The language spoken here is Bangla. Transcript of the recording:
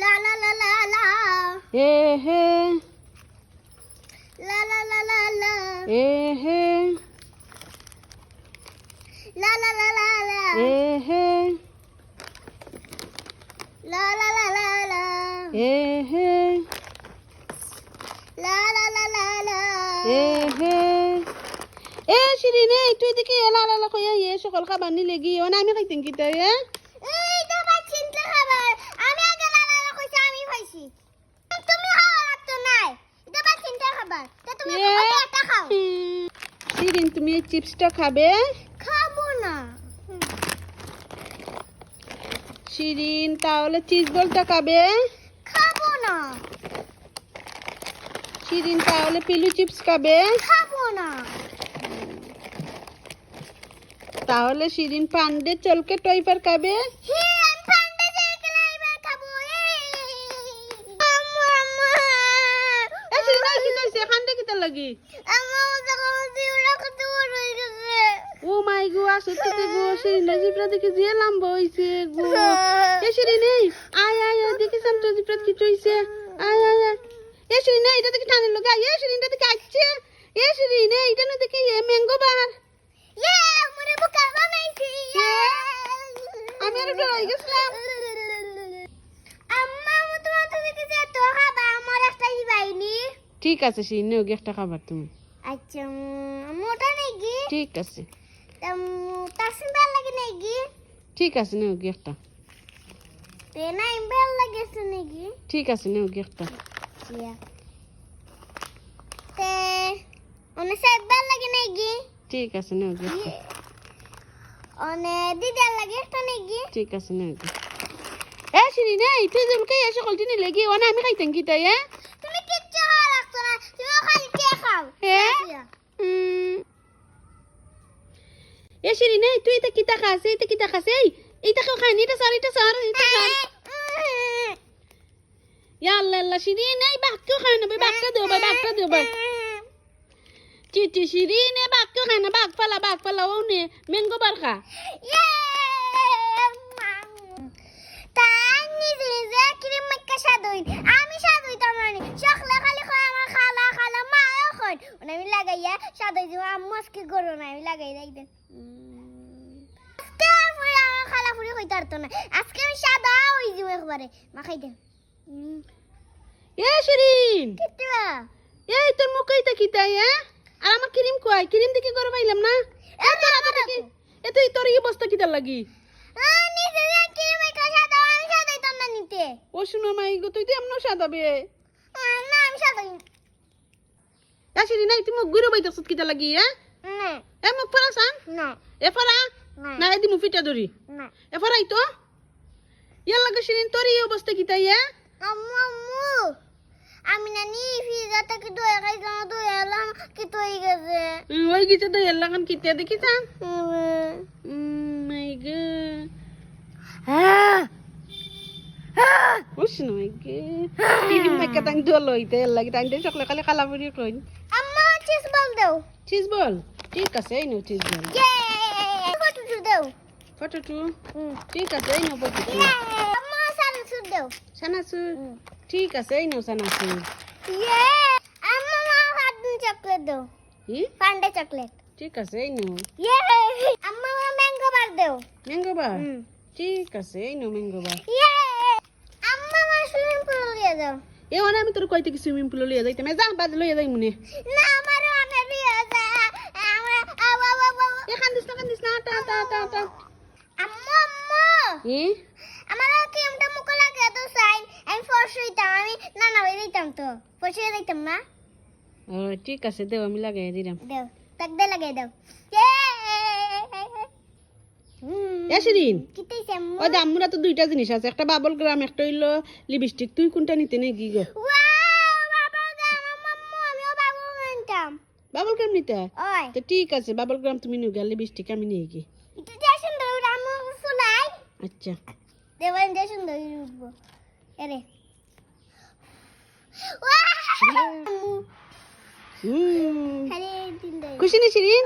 লা লা লা লা লা এ হে লা লা লা লা লা এ হে লা লা লা লা লা এ হে লা লা লা লা লা এ হে লা লা লা লা লা এ হে এ শিরিন তুই দেখি এলা এলা কইয়া এ সকল খাবার নিলে গিয়ে না আমি খাইতেন কি তাই এ এই তো ভাই চিনতে খাবার আমি আগে লা লা লা কইছি আমি খাইছি তুমি খাওয়া লাগতো নাই এটা ভাই চিনতে খাবার তা তুমি এ, ওটা একটা খাও উম, শিরিন তুমি এই চিপসটা খাবে? খাব না। শিরিন তাহলে চিজ বলটা খাবে? খাব না। শিরিন তাহলে পিলু চিপস খাবে? খাব না। তাহলে শিরিন পান্ডে চলকে টয়ফার খাবে? হে আমি পান্ডে যাই গেলে এবার খাব আম্মু আম্মু এ শিরিন এই কি কইছে খান্ডে কিতা লাগি ও মাই গো আসতে তো গো শিরিন জিপরা দেখে যে লম্বা হইছে গো। এ শিরিন নেই আয় আয় আয় দেখি সাম তো জিপরা কি হইছে আয় আয় আয়। এ শিরিন নেই এটা দেখি টানে লগা এ শিরিন এটা দেখি আইছে। এ শিরিন নেই এটা না দেখি ম্যাঙ্গো বার ইয়ে মনে বুকা বানাইছি আমি আর ডরাই গেছিলাম আম্মা আমি তোমার তো দেখেছি এত খাবা আমার একটা দিবাইনি ঠিক আছে শিরিন নেও একটা খাবার তুমি। আচ্ছা মোটা নাকি? ঠিক আছে। তাসিম ভালো লাগে নাকি? ঠিক আছে নেও একটা তে নাই ভালো লাগেছে নাকি? ঠিক আছে নেও একটা তে অনে সাহেব ভালো লাগে নাকি? ঠিক আছে নেও একটা অনে দিদার লাগে একটা নাকি? ঠিক আছে নেও এ শিরিন এই তুই যেমন কে এসে কলটি নিলে গিয়ে ওনা আমি খাইতেন কি তাই হ্যাঁ এ? শিরিন এই তুই এটা কিতা খাস এইটা কিতা খাস এই এইটা কেউ খায়নি এটা সার এটা সার এটা সার ইয়া আল্লাহ আল্লাহ শিরিন এই বাক কেউ খায় না বাক্কা দেও ভাই বাক্কা দেও ভাই। চিটি শিরিন এ বাক কেউ খায় না বাক ফালা বাক ফালা ও নে ম্যাঙ্গো বার খা তাই নিজে নিজে ক্রিম মাইকা সাদই আমি সাদই তো মানে সকলে খালি কয় আমার খালা খালা মাও কয় ওনা লাগাইয়া দিব। আম্মু আজকে করো না আমি লাগাই আজকে ফুরি আমার খালা ফুরি কইতে পারতো না। আজকে আমি সাদা হই দিব একবারে। মা খাই দেন। এ শিরিন! এই তোর মুখ এইটা কিতা এ? আর আমার ক্রিম কই? ক্রিম দেখি করে পাইলাম না? এ তোর হাতে দেখি এ তুই তোর এই বস্তা কিতা লাগি? সাদা ও শুনো মাই গো তুই তো এমনও সাদাবে আহ, না আমি সাদাই এ শিরিন এই তুই মুখ ঘুরে বাইতেছ কিতা লাগি এ না এ মুখ ফরা সান না এ ফরা না না এদি মুখ ফিটা ধরি না এ ফরাই তো ইয়ার লাগে শিরিন তোর এই অবস্থা কিতা এ আম্মু আম্মু আমি নানি ফিজা থেকে দয়া খাই জানো দয়া এলাম কি তৈ গেছে ওই গেছে তো এর লাগান কিতা দেখি সান মাই গো ওস নয় গে ক্রিম মেকা তাং দল হইতে এর লাগি তাং দে সকলে খালি খালা পুরি কইন আম্মা চিজ বল দেও। চিজ বল ঠিক আছে এই নো চিজ বল ফটো টু দেও। ফটো টু ঠিক আছে এই নো ফটো টু আম্মা সালু সুদ দেও সানাসু ঠিক আছে এই নো সানাসু ইয়ে আম্মা মা হাত চকলেট দেও। ই পান্ডে চকলেট ঠিক আছে এই নো ইয়ে আম্মা মা ম্যাঙ্গো বার দেও। ম্যাঙ্গো বার ঠিক আছে এই নো ম্যাঙ্গো বার ইয়ে আম্মা মা সুইমিং পুল দিয়ে দাও এ আমি তোর কইতে কি সুইমিং পুল লইয়া যাইতে। মে যা বাদ লইয়া যাই মুনে। না টা টা টা টা আম্মু আম্মু! ই আমার ক্রিমটা মুখে লাগে? তো সাইন আমি ফর্স হইতাম আমি না না দিতাম তো। ফর্স দিতাম না? ও ঠিক আছে দেও আমি লাগাই দিলাম। দেও দাও। ও দামুরা তো দুইটা জিনিস আছে। একটা বাবল গ্রাম একটা হইল লিপস্টিক। তুই কোনটা নিতে নে গি? গো বাবল গ্রাম তো ঠিক আছে বাবল গ্রাম তুমি নিও গেলে লিপস্টিক আমি নিয়ে গি। এটা যে সুন্দর আচ্ছা। দেবান যে সুন্দর উঠবো। দিন দেই খুশি নি শিরিন?